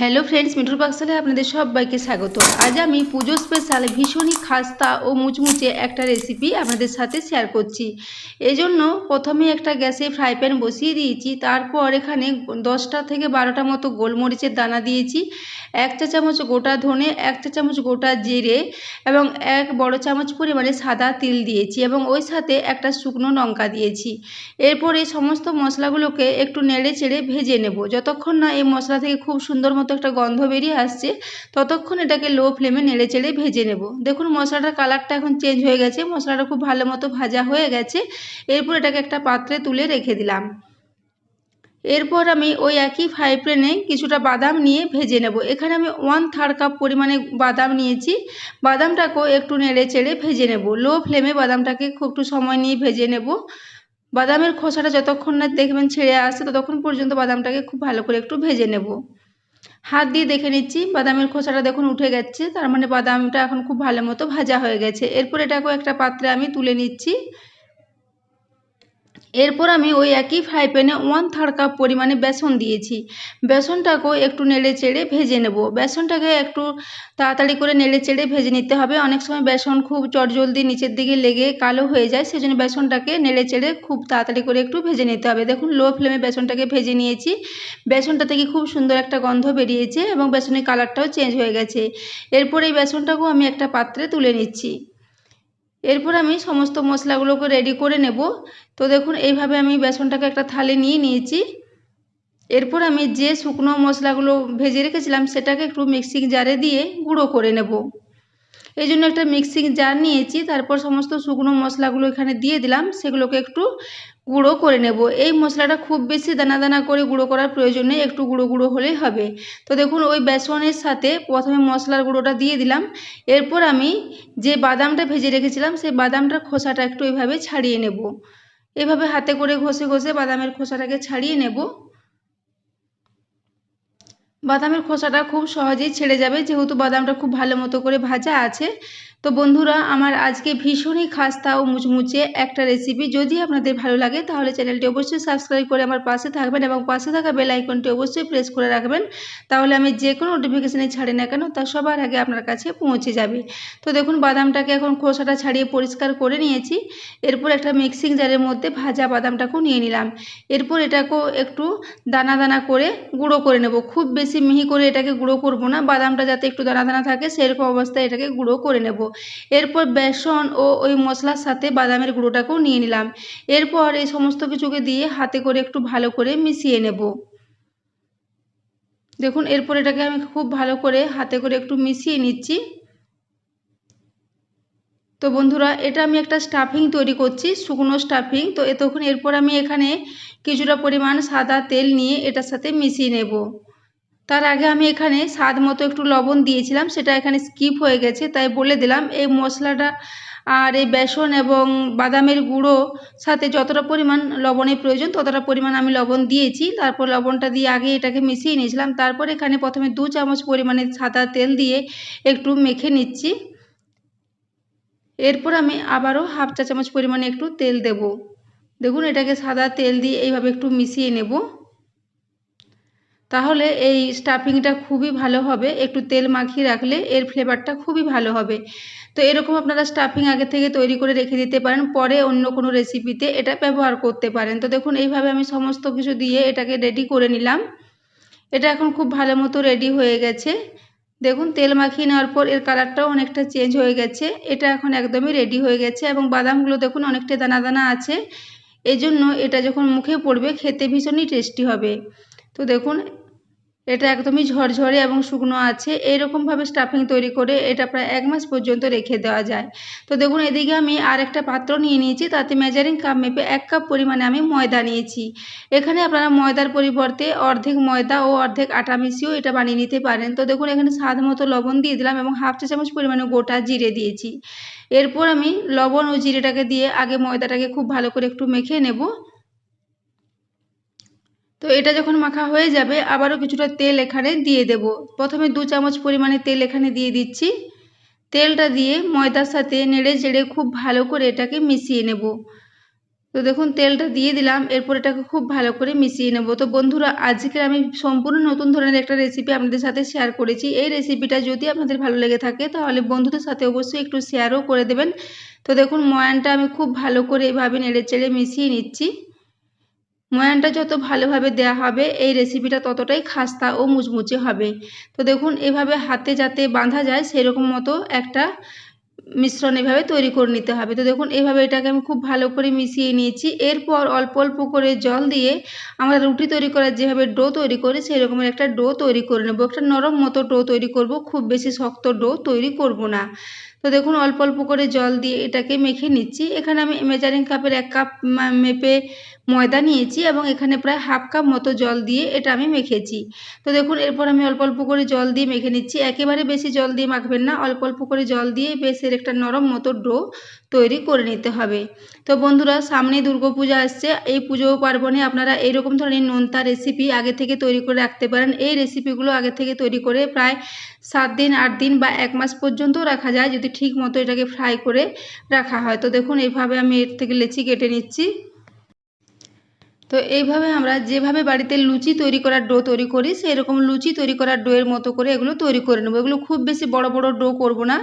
Hello friends মিঠুর পাকশালে আপনাদের সবাইকে স্বাগত। আজ আমি পুজো স্পেশাল ভীষণই খাস্তা ও মুচমুচে একটা রেসিপি আপনাদের সাথে শেয়ার করছি। এজন্য প্রথমে একটা গ্যাসে ফ্রাই প্যান বসিয়ে দিয়েছি, তারপর এখানে দশটা থেকে বারোটা মতো গোলমরিচের দানা দিয়েছি, এক চা চামচ গোটা ধনে, এক চা চামচ গোটা জিরে এবং এক বড় চামচ পরিমাণে সাদা তিল দিয়েছি এবং ওই সাথে একটা শুকনো লঙ্কা দিয়েছি। এরপর এই সমস্ত মশলাগুলোকে একটু নেড়ে চেড়ে ভেজে নেব। যতক্ষণ না এই মশলা থেকে খুব সুন্দর মতো একটা গন্ধ বেরিয়ে আসছে, ততক্ষণ এটাকে লো ফ্লেমে নেড়ে চেড়ে ভেজে নেব। দেখুন মশলাটার কালারটা এখন চেঞ্জ হয়ে গেছে, মশলাটা খুব ভালো মতো ভাজা হয়ে গেছে, এরপর এটাকে একটা পাত্রে তুলে রেখে দিলাম। এরপর আমি ওই একই ফ্রাই প্যানে কিছুটা বাদাম নিয়ে ভেজে নেব। এখানে আমি ওয়ান থার্ড কাপ পরিমাণে বাদাম নিয়েছি, বাদামটাকেও একটু নেড়ে চেড়ে ভেজে নেব। লো ফ্লেমে বাদামটাকে খুব একটু সময় নিয়ে ভেজে নেব। বাদামের খোসাটা যতক্ষণ না দেখবেন ছেড়ে আসছে, ততক্ষণ পর্যন্ত বাদামটাকে খুব ভালো করে একটু ভেজে নেব। হাত দিয়ে দেখে নিচ্ছি। বাদামের খোসাটা দেখুন উঠে গেছে। তার মানে বাদামটা এখন খুব ভালো মতো ভাজা হয়ে গেছে। এরপর এটাকেও একটা পাত্রে আমি তুলে নিচ্ছি। এরপর আমি ওই একই ফ্রাই প্যানে ওয়ান থার্ড কাপ পরিমাণে বেসন দিয়েছি। বেসনটাকেও একটু নেড়ে চেড়ে ভেজে নেব। বেসনটাকে একটু তাড়াতাড়ি করে নেড়ে চেড়ে ভেজে নিতে হবে। অনেক সময় বেসন খুব চটজলদি নিচের দিকে লেগে কালো হয়ে যায়, সেজন্য বেসনটাকে নেড়ে চেড়ে খুব তাড়াতাড়ি করে একটু ভেজে নিতে হবে। দেখুন লো ফ্লেমে বেসনটাকে ভেজে নিয়েছি। বেসনটা থেকে খুব সুন্দর একটা গন্ধ বেরিয়েছে এবং বেসনের কালারটাও চেঞ্জ হয়ে গেছে। এরপর এই বেসনটাকেও আমি একটা পাত্রে তুলে নিচ্ছি। এরপর আমি সমস্ত মশলাগুলোকে রেডি করে নেব। তো দেখুন, এইভাবে আমি বেসনটাকে একটা থালে নিয়ে নিয়েছি। এরপর আমি যে শুকনো মশলাগুলো ভেজে রেখেছিলাম, সেটাকে একটু মিক্সিং জারে দিয়ে গুঁড়ো করে নেব। এই জন্য একটা মিক্সিং জার নিয়েছি, তারপর সমস্ত শুকনো মশলাগুলো এখানে দিয়ে দিলাম। সেগুলোকে একটু গুঁড়ো করে নেব। এই মশলাটা খুব বেশি দানা দানা করে গুঁড়ো করার প্রয়োজন নেই, একটু গুঁড়ো গুঁড়ো হলেই হবে। তো দেখুন, ওই বেসনের সাথে প্রথমে মশলার গুঁড়োটা দিয়ে দিলাম। এরপর আমি যে বাদামটা ভেজে রেখেছিলাম, সেই বাদামটার খোসাটা একটু এইভাবে ছাড়িয়ে নেব। এভাবে হাতে করে ঘষে ঘষে বাদামের খোসাটাকে ছাড়িয়ে নেব। বাদামের খোসাটা খুব সহজেই ছেড়ে যাবে, যেহেতু বাদামটা খুব ভালো মতো করে ভাজা আছে। তো বন্ধুরা, আমার আজকে ভীষণই খাস্তা ও মুচমুচে একটা রেসিপি যদি আপনাদের ভালো লাগে, তাহলে চ্যানেলটি অবশ্যই সাবস্ক্রাইব করে আমার পাশে থাকবেন এবং পাশে থাকা বেল আইকনটি অবশ্যই প্রেস করে রাখবেন। তাহলে আমি যে কোনো নোটিফিকেশানে ছাড়ি না কেন, তা সবার আগে আপনার কাছে পৌঁছে যাবে। তো দেখুন, বাদামটাকে এখন খোসাটা ছাড়িয়ে পরিষ্কার করে নিয়েছি। এরপর একটা মিক্সিং জারের মধ্যে ভাজা বাদামটাকেও নিয়ে নিলাম। এরপর এটাকেও একটু দানা দানা করে গুঁড়ো করে নেব। খুব বেশি মিহি করে এটাকে গুঁড়ো করব না। বাদামটা যাতে একটু দানা দানা থাকে, সেরকম অবস্থায় এটাকে গুঁড়ো করে নেব। এরপর বেসন ও ওই মশলার সাথে বাদামের গুঁড়োটাকেও নিয়ে নিলাম। এরপর এই সমস্ত কিছুকে দিয়ে হাতে করে একটু ভালো করে মিশিয়ে নেব। দেখুন, এরপর এটাকে আমি খুব ভালো করে হাতে করে একটু মিশিয়ে নিচ্ছি। তো বন্ধুরা, এটা আমি একটা স্টাফিং তৈরি করছি, শুকনো স্টাফিং তো তখন এরপর আমি এখানে কিছুটা পরিমাণ সাদা তেল নিয়ে এটার সাথে মিশিয়ে নেব। তার আগে আমি এখানে স্বাদ মতো একটু লবণ দিয়েছিলাম, সেটা এখানে স্কিপ হয়ে গেছে, তাই বলে দিলাম এই মশলাটা আর এই বেসন এবং বাদামের গুঁড়ো সাথে যতটা পরিমাণ লবণের প্রয়োজন ততটা পরিমাণ আমি লবণ দিয়েছি। তারপর লবণটা দিয়ে আগে এটাকে মিশিয়ে নিয়েছিলাম, তারপর এখানে প্রথমে দু চামচ পরিমাণে সাদা তেল দিয়ে একটু মেখে নিচ্ছি। এরপর আমি আবারও হাফ চা চামচ পরিমাণে একটু তেল দেব। দেখুন এটাকে সাদা তেল দিয়ে এইভাবে একটু মিশিয়ে নেব। তাহলে এই স্টাফিংটা খুবই ভালো হবে। একটু তেল মাখিয়ে রাখলে এর ফ্লেভারটা খুবই ভালো হবে। তো এরকম আপনারা স্টাফিং আগে থেকে তৈরি করে রেখে দিতে পারেন, পরে অন্য কোনো রেসিপিতে এটা ব্যবহার করতে পারেন। তো দেখুন, এইভাবে আমি সমস্ত কিছু দিয়ে এটাকে রেডি করে নিলাম। এটা এখন খুব ভালো মতো রেডি হয়ে গেছে। দেখুন, তেল মাখিয়ে নেওয়ার পর এর কালারটাও অনেকটা চেঞ্জ হয়ে গেছে। এটা এখন একদমই রেডি হয়ে গেছে এবং বাদামগুলো দেখুন, অনেকটা দানা দানা আছে। এই জন্য এটা যখন মুখে পড়বে, খেতে ভীষণই টেস্টি হবে। তো দেখুন, এটা একদমই ঝরঝরে এবং শুকনো আছে। এইরকমভাবে স্টাফিং তৈরি করে এটা প্রায় এক মাস পর্যন্ত রেখে দেওয়া যায়। তো দেখুন, এদিকে আমি আর একটা পাত্র নিয়ে নিয়েছি, তাতে মেজারিং কাপ মেপে এক কাপ পরিমাণে আমি ময়দা নিয়েছি। এখানে আপনারা ময়দার পরিবর্তে অর্ধেক ময়দা ও অর্ধেক আটা মিশিয়েও এটা বানিয়ে নিতে পারেন। তো দেখুন, এখানে স্বাদ মতো লবণ দিয়ে দিলাম এবং হাফ চা চামচ পরিমাণে গোটা জিরে দিয়েছি। এরপর আমি লবণ ও জিরেটাকে দিয়ে আগে ময়দাটাকে খুব ভালো করে একটু মেখে নেব। তো এটা যখন মাখা হয়ে যাবে, আবারও কিছুটা তেল এখানে দিয়ে দেব। প্রথমে দু চামচ পরিমাণে তেল এখানে দিয়ে দিচ্ছি। তেলটা দিয়ে ময়দার সাথে নেড়ে চেড়ে খুব ভালো করে এটাকে মিশিয়ে নেব। তো দেখুন, তেলটা দিয়ে দিলাম, এরপর এটাকে খুব ভালো করে মিশিয়ে নেব। তো বন্ধুরা আজকে আমি সম্পূর্ণ নতুন ধরনের একটা রেসিপি আপনাদের সাথে শেয়ার করেছি। এই রেসিপিটা যদি আপনাদের ভালো লেগে থাকে, তাহলে বন্ধুদের সাথে অবশ্যই একটু শেয়ারও করে দেবেন। তো দেখুন, ময়ানটা আমি খুব ভালো করে এভাবে নেড়ে চেড়ে মিশিয়ে নিচ্ছি। ময়ানটা যত ভালোভাবে দেয়া হবে, এই রেসিপিটা ততটাই খাস্তা ও মুচমুচে হবে। তো দেখুন, এভাবে হাতে যাতে বাঁধা যায়, সেরকম মতো একটা মিশ্রণ এভাবে তৈরি করে নিতে হবে। তো দেখুন, এভাবে এটাকে আমি খুব ভালো করে মিশিয়ে নিয়েছি। এরপর অল্প অল্প করে জল দিয়ে আমরা রুটি তৈরি করার যেভাবে ডো তৈরি করি সেই রকমের একটা ডো তৈরি করে নেব। একটা নরম মতো ডো তৈরি করব, খুব বেশি শক্ত ডো তৈরি করব না। তো দেখুন, অল্প অল্প করে জল দিয়ে এটাকে মেখে নিচ্ছি। এখানে আমি মেজারিং কাপের এক কাপ মেপে ময়দা নিয়েছি এবং এখানে প্রায় হাফ কাপ মতো জল দিয়ে এটা আমি মেখেছি। তো দেখুন, এরপর আমি অল্প অল্প করে জল দিয়ে মেখে নিচ্ছি। একেবারে বেশি জল দিয়ে মাখবেন না। অল্প অল্প করে জল দিয়ে বেশের একটা নরম মতো ডো তৈরি করে নিতে হবে। তো বন্ধুরা সামনে দুর্গাপূজা আসছে। এই পুজো পার্বণে আপনারা এইরকম ধরনের নোনতা রেসিপি আগে থেকে তৈরি করে রাখতে পারেন। এই রেসিপিগুলো আগে থেকে তৈরি করে প্রায় সাত দিন, আট দিন বা এক মাস পর্যন্ত রাখা যায়, যদি ঠিক মতো এটাকে ফ্রাই করে রাখা হয়। তো দেখুন এইভাবে আমি এর থেকে লেচি কেটে নিচ্ছি। তো এইভাবে আমরা যেভাবে বাড়িতে লুচি তৈরি করার ডো তৈরি করি সেই রকম লুচি তৈরি করার ডোয়ের মতো করে এগুলো তৈরি করে নেব। এগুলো খুব বেশি বড় বড় ডো করব না।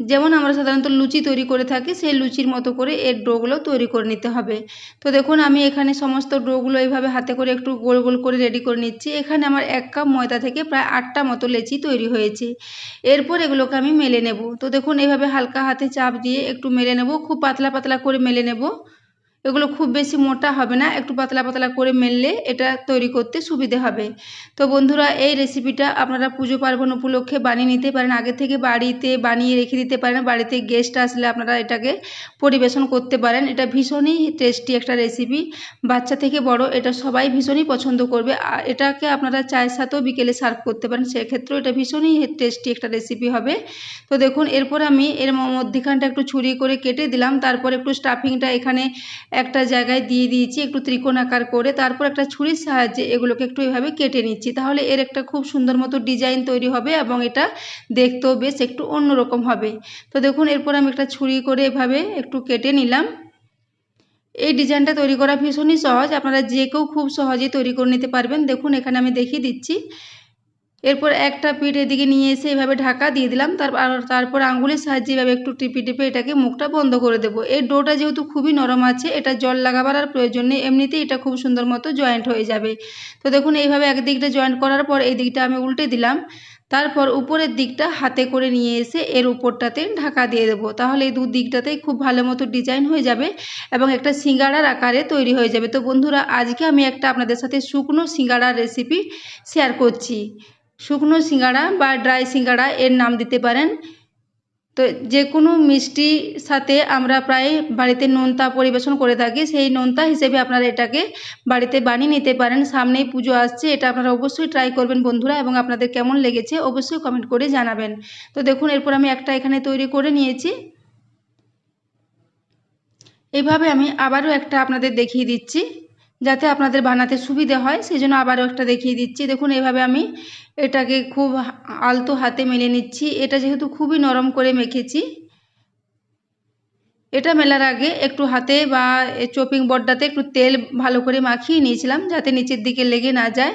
যেমন আমরা সাধারণত লুচি তৈরি করে থাকি, সেই লুচির মতো করে এর ডোগুলো তৈরি করে নিতে হবে। তো দেখুন, আমি এখানে সমস্ত ডোগুলো এইভাবে হাতে করে একটু গোল গোল করে রেডি করে নিচ্ছি। এখানে আমার এক কাপ ময়দা থেকে প্রায় আটটা মতো লেচি তৈরি হয়েছে। এরপর এগুলোকে আমি মেলে নেব। তো দেখুন এভাবে হালকা হাতে চাপ দিয়ে একটু মেলে নেব। খুব পাতলা পাতলা করে মেলে নেব। এগুলো খুব বেশি মোটা হবে না, একটু পাতলা পাতলা করে মেললে এটা তৈরি করতে সুবিধে হবে। তো বন্ধুরা, এই রেসিপিটা আপনারা পুজো পার্বণ উপলক্ষে বানিয়ে নিতে পারেন। আগে থেকে বাড়িতে বানিয়ে রেখে দিতে পারেন। বাড়িতে গেস্ট আসলে আপনারা এটাকে পরিবেশন করতে পারেন। এটা ভীষণই টেস্টি একটা রেসিপি বাচ্চা থেকে বড় এটা সবাই ভীষণই পছন্দ করবে। আর এটাকে আপনারা চায়ের সাথেও বিকেলে সার্ভ করতে পারেন। সেক্ষেত্রেও এটা ভীষণই টেস্টি একটা রেসিপি হবে। তো দেখুন, এরপর আমি এর মধ্যেখানটা একটু ছুরি করে কেটে দিলাম। তারপর একটু স্টাফিংটা এখানে একটা জায়গায় দিয়ে দিয়েছি, একটু ত্রিকোণ আকার করে, তারপর একটা ছুরির সাহায্যে এগুলোকে একটু এভাবে কেটে নিচ্ছি। তাহলে এর একটা খুব সুন্দর মতো ডিজাইন তৈরি হবে এবং এটা দেখতেও বেশ একটু অন্যরকম হবে। তো দেখুন, এরপর আমি একটা ছুরি করে এভাবে একটু কেটে নিলাম। এই ডিজাইনটা তৈরি করা ভীষণই সহজ। আপনারা যে কেউ খুব সহজেই তৈরি করে নিতে পারবেন। দেখুন, এখানে আমি দেখিয়ে দিচ্ছি। এরপর একটা পিঠ এদিকে নিয়ে এসে এভাবে ঢাকা দিয়ে দিলাম তারপর তারপর আঙুলের সাহায্যে এভাবে একটু টিপে টিপে এটাকে মুখটা বন্ধ করে দেবো। এই ডোটা যেহেতু খুবই নরম আছে, এটা জল লাগাবার আর প্রয়োজন নেই, এমনিতেই এটা খুব সুন্দর মতো জয়েন্ট হয়ে যাবে। তো দেখুন, এইভাবে একদিকটা জয়েন্ট করার পর এই দিকটা আমি উল্টে দিলাম, তারপর উপরের দিকটা হাতে করে নিয়ে এসে এর উপরটাতে ঢাকা দিয়ে দেবো। তাহলে এই দু দিকটাতেই খুব ভালো মতো ডিজাইন হয়ে যাবে এবং একটা সিঙ্গাড়ার আকারে তৈরি হয়ে যাবে। তো বন্ধুরা, আজকে আমি একটা আপনাদের সাথে শুকনো সিঙ্গাড়ার রেসিপি শেয়ার করছি। শুকনো সিঙ্গাড়া বা ড্রাই সিঙ্গাড়া এর নাম দিতে পারেন। তো যে কোনো মিষ্টির সাথে আমরা প্রায় বাড়িতে নোনতা পরিবেশন করে থাকি, সেই নোনতা হিসেবে আপনারা এটাকে বাড়িতে বানিয়ে নিতে পারেন। সামনেই পুজো আসছে, এটা আপনারা অবশ্যই ট্রাই করবেন বন্ধুরা এবং আপনাদের কেমন লেগেছে অবশ্যই কমেন্ট করে জানাবেন। তো দেখুন, এরপর আমি একটা এখানে তৈরি করে নিয়েছি। এভাবে আমি আবারও একটা আপনাদের দেখিয়ে দিচ্ছি। যাতে আপনাদের বানাতে সুবিধে হয় সেই জন্য আবারও একটা দেখিয়ে দিচ্ছি। দেখুন, এভাবে আমি এটাকে খুব আলতো হাতে মেলে নিচ্ছি। এটা যেহেতু খুবই নরম করে মেখেছি, এটা মেলার আগে একটু হাতে বা চপিং বোর্ডটাতে একটু তেল ভালো করে মাখিয়ে নিয়েছিলাম, যাতে নিচের দিকে লেগে না যায়।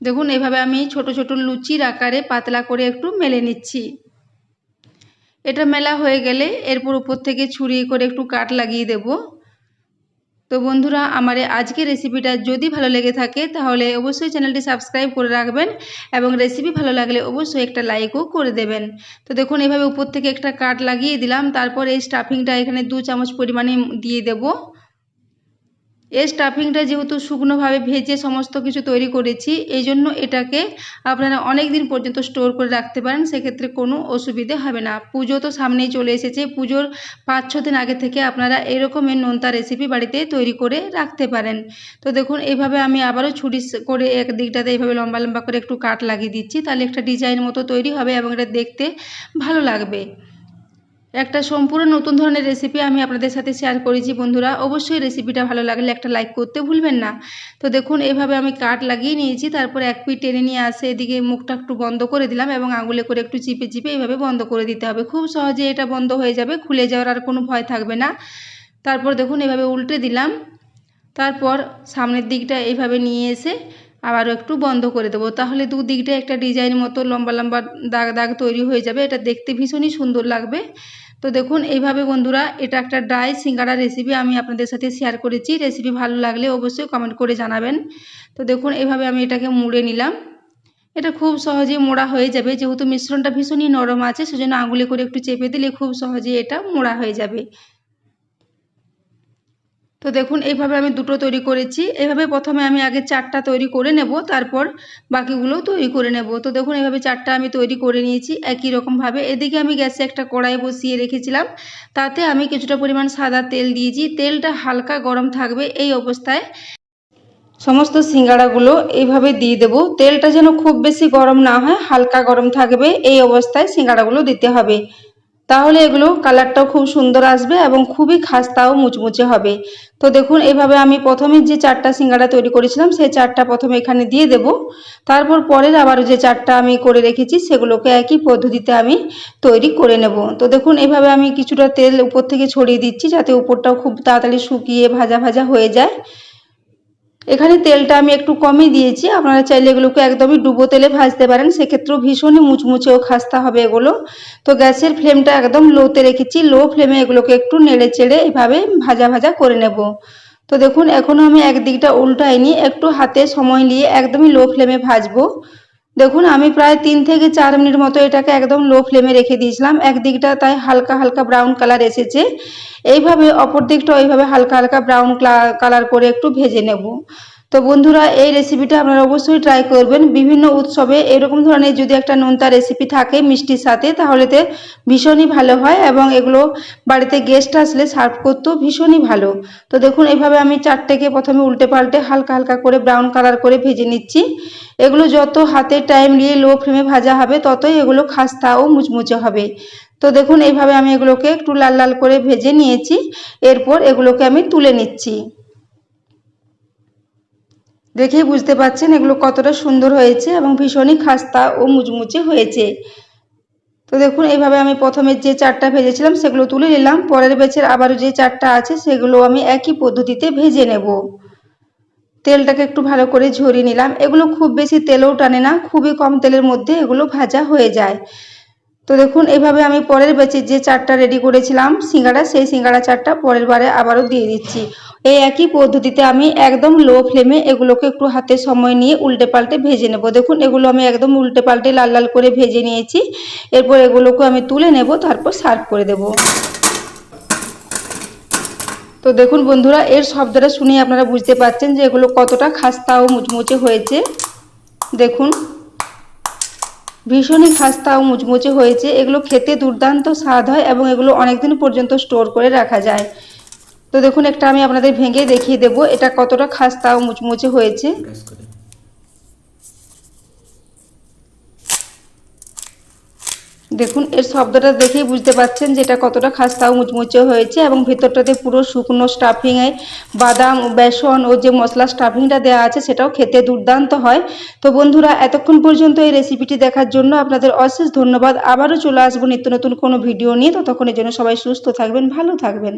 দেখুন, এভাবে আমি ছোট ছোট লুচির আকারে পাতলা করে একটু মেলে নিচ্ছি। এটা মেলা হয়ে গেলে এরপর উপর থেকে ছুরি করে একটু কাট লাগিয়ে দেবো। তো বন্ধুরা, আমার আজকে রেসিপিটা যদি ভালো লেগে থাকে, তাহলে অবশ্যই চ্যানেলটি সাবস্ক্রাইব করে রাখবেন এবং রেসিপি ভালো লাগলে অবশ্যই একটা লাইকও করে দেবেন। তো দেখুন, এভাবে উপর থেকে একটা কাট লাগিয়ে দিলাম, তারপর এই স্টাফিংটা এখানে দু চামচ পরিমাণে দিয়ে দেবো। এই স্টাফিংটা যেহেতু শুকনোভাবে ভেজে সমস্ত কিছু তৈরি করেছি, এই জন্য এটাকে আপনারা অনেক দিন পর্যন্ত স্টোর করে রাখতে পারেন, সেক্ষেত্রে কোনো অসুবিধে হবে না। পুজো তো সামনেই চলে এসেছে, পুজোর পাঁচ ছ দিন আগে থেকে আপনারা এরকমের নোনতা রেসিপি বাড়িতে তৈরি করে রাখতে পারেন। তো দেখুন এইভাবে আমি আবারও ছুরি করে এক দিকটাতে এইভাবে লম্বা লম্বা করে একটু কাট লাগিয়ে দিচ্ছি, তাহলে একটা ডিজাইন মতো তৈরি হবে এবং এটা দেখতে ভালো লাগবে। একটা সম্পূর্ণ নতুন ধরনের রেসিপি আমি আপনাদের সাথে শেয়ার করেছি বন্ধুরা। অবশ্যই রেসিপিটা ভালো লাগলে একটা লাইক করতে ভুলবেন না। তো দেখুন, এভাবে আমি কাট লাগিয়ে নিয়েছি, তারপরে এক পিঠ টেনে নিয়ে আসে, এদিকে মুখটা একটু বন্ধ করে দিলাম এবং আঙুলে করে একটু চিপে চিপে এইভাবে বন্ধ করে দিতে হবে। খুব সহজে এটা বন্ধ হয়ে যাবে, খুলে যাওয়ার আর কোনো ভয় থাকবে না। তারপর দেখুন, এভাবে উল্টে দিলাম। তারপর সামনের দিকটা এইভাবে নিয়ে এসে আবারও একটু বন্ধ করে দেবো। তাহলে দুদিকটা একটা ডিজাইন মতো লম্বা লম্বা দাগ দাগ তৈরি হয়ে যাবে। এটা দেখতে ভীষণই সুন্দর লাগবে। তো দেখুন, এইভাবে বন্ধুরা, এটা একটা ড্রাই সিঙ্গারা রেসিপি আমি আপনাদের সাথে শেয়ার করেছি। রেসিপি ভালো লাগলে অবশ্যই কমেন্ট করে জানাবেন। তো দেখুন, এইভাবে আমি এটাকে মুড়ে নিলাম। এটা খুব সহজেই মোড়া হয়ে যাবে। যেহেতু মিশ্রণটা ভীষণই নরম আছে, সেজন্য আঙুলে করে একটু চেপে দিলে খুব সহজেই এটা মোড়া হয়ে যাবে। তো দেখুন, এইভাবে আমি দুটো তৈরি করেছি। এইভাবে প্রথমে আমি আগে চারটা তৈরি করে নেব, তারপর বাকিগুলোও তৈরি করে নেব। তো দেখুন, এইভাবে চারটা আমি তৈরি করে নিয়েছি একই রকমভাবে। এদিকে আমি গ্যাসে একটা কড়াই বসিয়ে রেখেছিলাম। তাতে আমি কিছুটা পরিমাণ সাদা তেল দিয়েছি। তেলটা হালকা গরম থাকবে এই অবস্থায়। সমস্ত সিঙ্গাড়াগুলো এইভাবে দিয়ে দেবো। তেলটা যেন খুব বেশি গরম না হয়, হালকা গরম থাকবে এই অবস্থায় সিঙ্গাড়াগুলো দিতে হবে। তাহলে এগুলো কালারটাও খুব সুন্দর আসবে এবং খুবই খাস্তাও মুচমুচে হবে। তো দেখুন, এভাবে আমি প্রথমে যে চারটা সিঙ্গাড়া তৈরি করেছিলাম, সেই চারটা প্রথমে এখানে দিয়ে দেব। তারপর পরের আবারও যে চারটা আমি করে রেখেছি, সেগুলোকে একই পদ্ধতিতে আমি তৈরি করে নেব। তো দেখুন, এভাবে আমি কিছুটা তেল উপর থেকে ছড়িয়ে দিচ্ছি, যাতে উপরটাও খুব তাড়াতাড়ি শুকিয়ে ভাজা ভাজা হয়ে যায়। এখানে তেলটা আমি একটু কমই দিয়েছি। আপনারা চাইলে এগুলোকে একদমই ডুবো তেলে ভাজতে পারেন। সেক্ষেত্রেও ভীষণই মুচমুচে ও খাস্তা হবে এগুলো। তো গ্যাসের ফ্লেমটা একদম লোতে রেখেছি। লো ফ্লেমে এগুলোকে একটু নেড়ে চেড়ে এভাবে ভাজা ভাজা করে নেব। তো দেখুন, এখনও আমি একদিকটা উল্টাইনি। একটু হাতে সময় নিয়ে একদমই লো ফ্লেমে ভাজবো। দেখুন, আমি প্রায় তিন থেকে চার মিনিট মতো এটাকে একদম লো ফ্লেমে রেখে দিয়েছিলাম। একদিকটা তাই হালকা হালকা ব্রাউন কালার এসেছে। এইভাবে অপর দিকটা ওইভাবে হালকা হালকা ব্রাউন কালার করে একটু ভেজে নেব। তো বন্ধুরা, এই রেসিপিটা আপনারা অবশ্যই ট্রাই করবেন। বিভিন্ন উৎসবে এরকম ধরনের যদি একটা নোনতা রেসিপি থাকে মিষ্টির সাথে, তাহলে তাহলেতে ভীষণই ভালো হয় এবং এগুলো বাড়িতে গেস্ট আসলে সার্ভ করতেও ভীষণই ভালো। তো দেখুন এইভাবে আমি চারটেকে প্রথমে উল্টে পাল্টে হালকা হালকা করে ব্রাউন কালার করে ভেজে নিচ্ছি। এগুলো যত হাতে টাইম নিয়ে লো ফ্লেমে ভাজা হবে, ততই এগুলো খাস্তা ও মুচমুচে হবে। তো দেখুন এইভাবে আমি এগুলোকে একটু লাল লাল করে ভেজে নিয়েছি। এরপর এগুলোকে আমি তুলে নিচ্ছি। দেখেই বুঝতে পাচ্ছেন এগুলো কতটা সুন্দর হয়েছে এবং ভীষণই খাস্তা ও মুচমুচে হয়েছে। তো দেখুন, এইভাবে আমি প্রথমে যে চারটা ভেজেছিলাম সেগুলো তুলে নিলাম, পরের বেচের আবারও যে চারটা আছে সেগুলো আমি একই পদ্ধতিতে ভেজে নেব। তেলটাকে একটু ভালো করে ঝরিয়ে নিলাম। এগুলো খুব বেশি তেলেও টানে না, খুবই কম তেলের মধ্যে এগুলো ভাজা হয়ে যায়। তো দেখুন এইভাবে আমি পরের বেচে যে চারটা রেডি করেছিলাম সিঙ্গাড়া সেই সিঙ্গাড়া চারটা পরের বারে আবারও দিয়ে দিচ্ছি। এই একই পদ্ধতিতে আমি একদম লো ফ্লেমে এগুলোকে একটু হাতে সময় নিয়ে উল্টে পাল্টে ভেজে নেব। দেখুন, এগুলো আমি একদম উল্টে পাল্টে লাল লাল করে ভেজে নিয়েছি। এরপর এগুলোকে আমি তুলে নেব, তারপর সার্ভ করে দেব। তো দেখুন বন্ধুরা, এর শব্দটা শুনে আপনারা বুঝতে পারছেন যে এগুলো কতটা খাস্তা ও মুচমুচে হয়েছে। দেখুন। ভীষণই খাস্তা ও মুচমুচে হয়েছে। এগুলো খেতে দুর্দান্ত স্বাদ হয় এবং এগুলো অনেকদিন পর্যন্ত স্টোর করে রাখা যায়। তো দেখুন, একটা আমি আপনাদের ভেঙে দেখিয়ে দেব। এটা কতটা খাস্তা ও মুচমুচে হয়েছে। দেখুন, এর শব্দটা দেখেই বুঝতে পাচ্ছেন যে এটা কতটা খাস্তা ও মুচমুচে হয়েছে এবং ভেতরটাতে পুরো শুকনো স্টাফিংয়ে বাদাম, বেসন ও যে মশলা স্টাফিংটা দেওয়া আছে সেটাও খেতে দুর্দান্ত হয়। তো বন্ধুরা, এতক্ষণ পর্যন্ত এই রেসিপিটি দেখার জন্য আপনাদের অশেষ ধন্যবাদ। আবারও চলে আসব নিত্য নতুন কোনো ভিডিও নিয়ে। ততক্ষণের জন্য সবাই সুস্থ থাকবেন, ভালো থাকবেন।